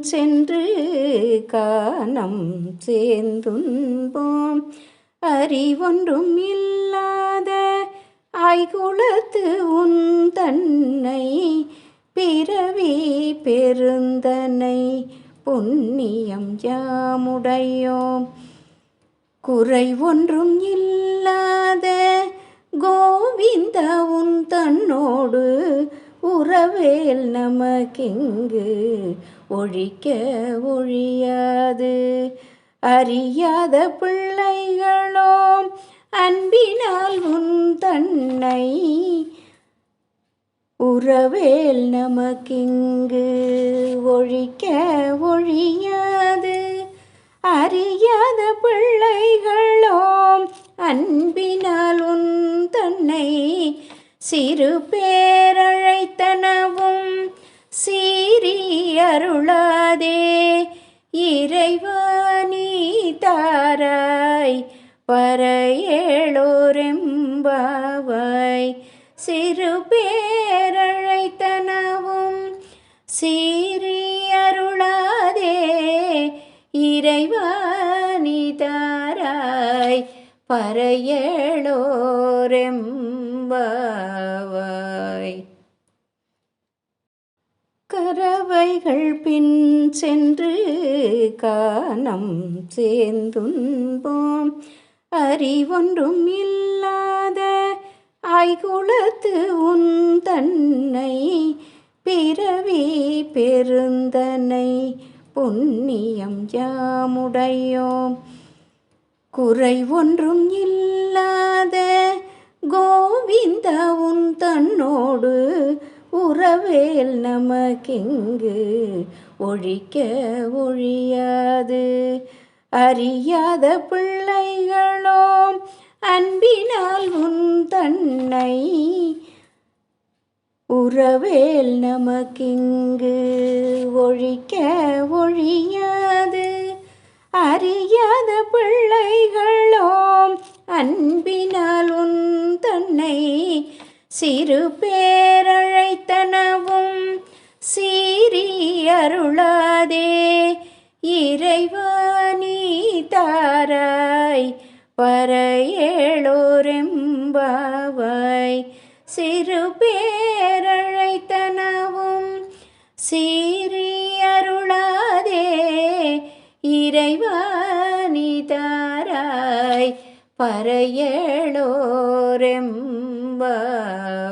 சென்று காணம் சேர்ந்துன்போம் அறிவொன்றும் இல்லாத ஐகுலத்து உன் தன்னை பிறவி பெருந்தனை புண்ணியம் யாமுடையோம். குறை ஒன்றும் இல்லாத கோவிந்த உன் தன்னோடு உறவேல் நமக்கிங்கு ஒழிக்க ஒழியாது. அறியாத பிள்ளைகளோம் அன்பினால் உன் தன்னை உறவேல் நமக்கிங்கு ஒழிக்க ஒழியாது. அறியாத பிள்ளைகளோம் அன்பினால் உன் தன்னை சிறு பேரழைத்தனவும் சீரி அருளாதே. இறைவாணி தாராய். பறையேளோரெம்பாவாய் சிறு பேரழைத்தனவும் சீரி அருளாதே. இறைவாணி தாராய். பறையேளோரெம்பாவாய் கரவைகள் பின் சென்று காணம் சேர்ந்துன்போம் அறிவொன்றும் இல்லாத ஐகுலத்து உன் தன்னை பிறவி பெருந்தனை புண்ணியம் யாமுடையோம். குறை ஒன்றும் இல்லாத கோவிந்த உன் தன்னோடு உறவேல் நமக்கிங்கு ஒழிக்க ஒழியாது? அறியாத பிள்ளைகளோம் அன்பினால் உன் தன்னை உறவேல் நமக்கிங்கு ஒழிக்க ஒழியாது? அறியாத பிள்ளைகளோம் அன்பினால் உன் தன்னை சிறு பேரழைத்தனவும் சீரி அருளாதே. இறைவாணி தாராய். பறையேளோரெம்பாவாய் சிறு பேரழைத்தனவும் சீரி அருளாதே. இறைவாணி தாராய். பறையேளோரெம்பாவாய்